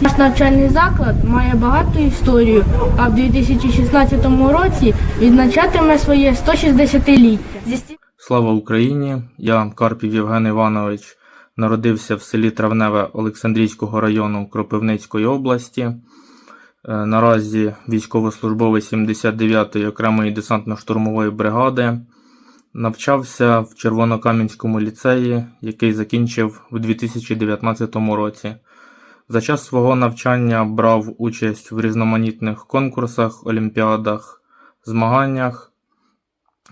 Наш навчальний заклад має багату історію, а в 2016 році відзначатиме своє 160-ліття. Слава Україні! Я Карпів Євген Іванович. Народився в селі Травневе Олександрійського району Кропивницької області. Е, Наразі військовослужбовець 79-ї окремої десантно-штурмової бригади. Навчався в Червонокам'янському ліцеї, який закінчив у 2019 році. За час свого навчання брав участь в різноманітних конкурсах, олімпіадах, змаганнях.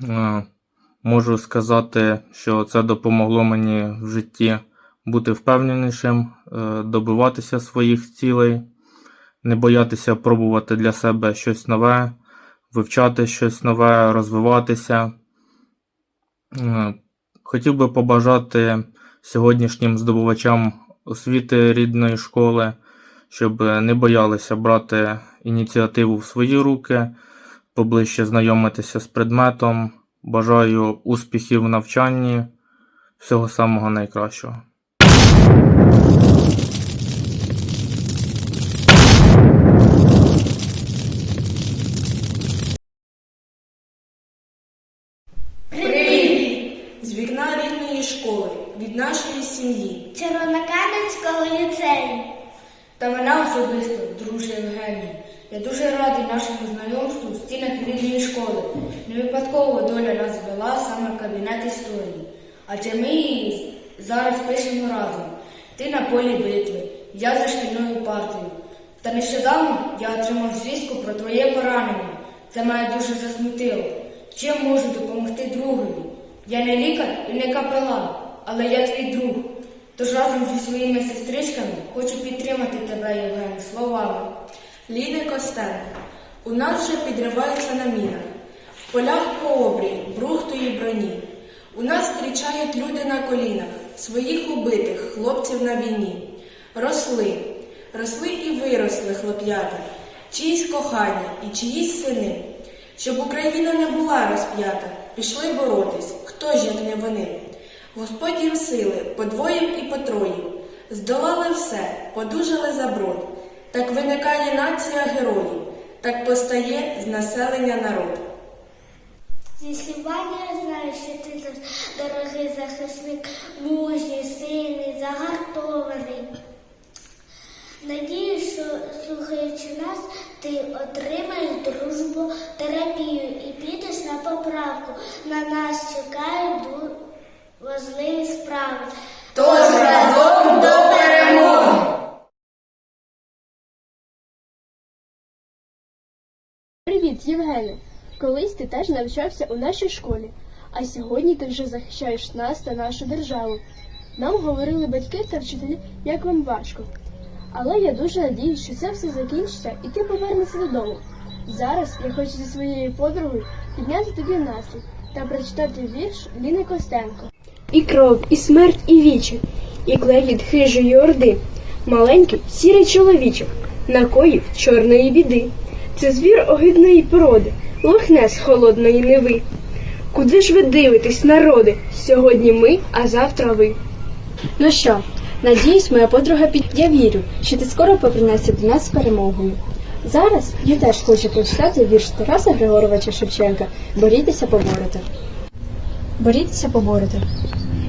Е, Можу сказати, що це допомогло мені в житті бути впевненішим, е, добиватися своїх цілей, не боятися пробувати для себе щось нове, вивчати щось нове, розвиватися. Е, Хотів би побажати сьогоднішнім здобувачам освіти рідної школи, щоб не боялися брати ініціативу в свої руки, поближче знайомитися з предметом. Бажаю успіхів в навчанні, всього самого найкращого. З вікна рідної школи, від нашої сім'ї. Червонокам'янського ліцею. Та мене особисто, друже Євгеній. Я дуже радий нашому знайомству в стінах рідної школи. Не випадково доля нас звела саме в кабінет історії. Адже ми її зараз пишемо разом. Ти на полі битви, я за шкільною партою. Та нещодавно я отримав звістку про твоє поранення. Це мене дуже засмутило. Чим можу допомогти другові? Я не лікар і не капелан, але я твій друг. Тож разом зі своїми сестричками хочу підтримати тебе, Євген, словами. Ліни Костенко. У нас вже підриваються на мінах. В полях по обрії, брухту і броні. У нас зустрічають люди на колінах, своїх убитих, хлопців на війні. Росли, росли і виросли хлоп'ята, чиїсь кохання і чиїсь сини. Щоб Україна не була розп'ята, пішли боротись, хто ж як не вони. Господь їм сили подвоїв і потроїв, здолали все, подужали за брод. Так виникає нація героїв, так постає з населення народ. Зі співання я знаю, що ти наш дорогий захисник, мужній, сильний, загартований. Надію, що слухаючи нас, ти отримаєш дружбу, терапію і підеш на поправку. На нас чекають важливі справи. Тож разом до перемоги! Привіт, Євгене! Колись ти теж навчався у нашій школі, а сьогодні ти вже захищаєш нас та нашу державу. Нам говорили батьки та вчителі, як вам важко. Але я дуже надіюсь, що це все закінчиться і ти повернешся додому. Зараз я хочу зі своєю подругою підняти тобі настрій та прочитати вірш Ліни Костенко. І кров, і смерть, і вічі, і клегіт хижої орди, маленький сірий чоловічок, накоїв чорної біди. Це звір огидної породи, лохне з холодної неви. Куди ж ви дивитесь, народи? Сьогодні ми, а завтра ви. Ну що, надіюсь, моя подруга під. Я вірю, що ти скоро повернешся до нас з перемогою. Зараз я теж хочу прочитати вірш Тараса Григоровича Шевченка Борітеся поборете. Борітеся поборете.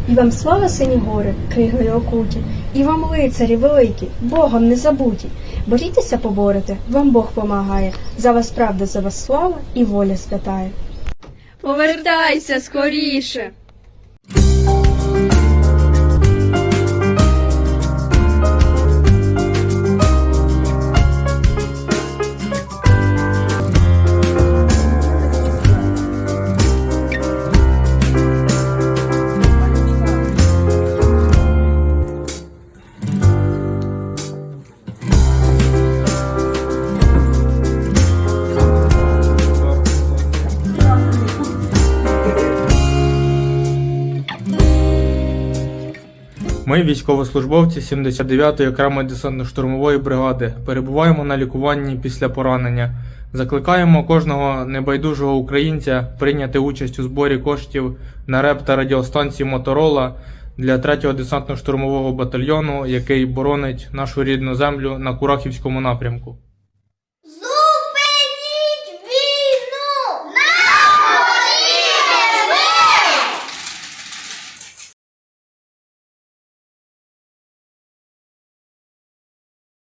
І вам слава сині гори, кригою окуті, і вам лицарі великі, Богом не забуті. Борітеся поборете, вам Бог помагає, за вас правда, за вас слава і воля святає. Повертайся скоріше. Ми, військовослужбовці 79-ї окремої десантно-штурмової бригади, перебуваємо на лікуванні після поранення. Закликаємо кожного небайдужого українця прийняти участь у зборі коштів на реп та радіостанції Моторола для 3-го десантно-штурмового батальйону, який боронить нашу рідну землю на Курахівському напрямку.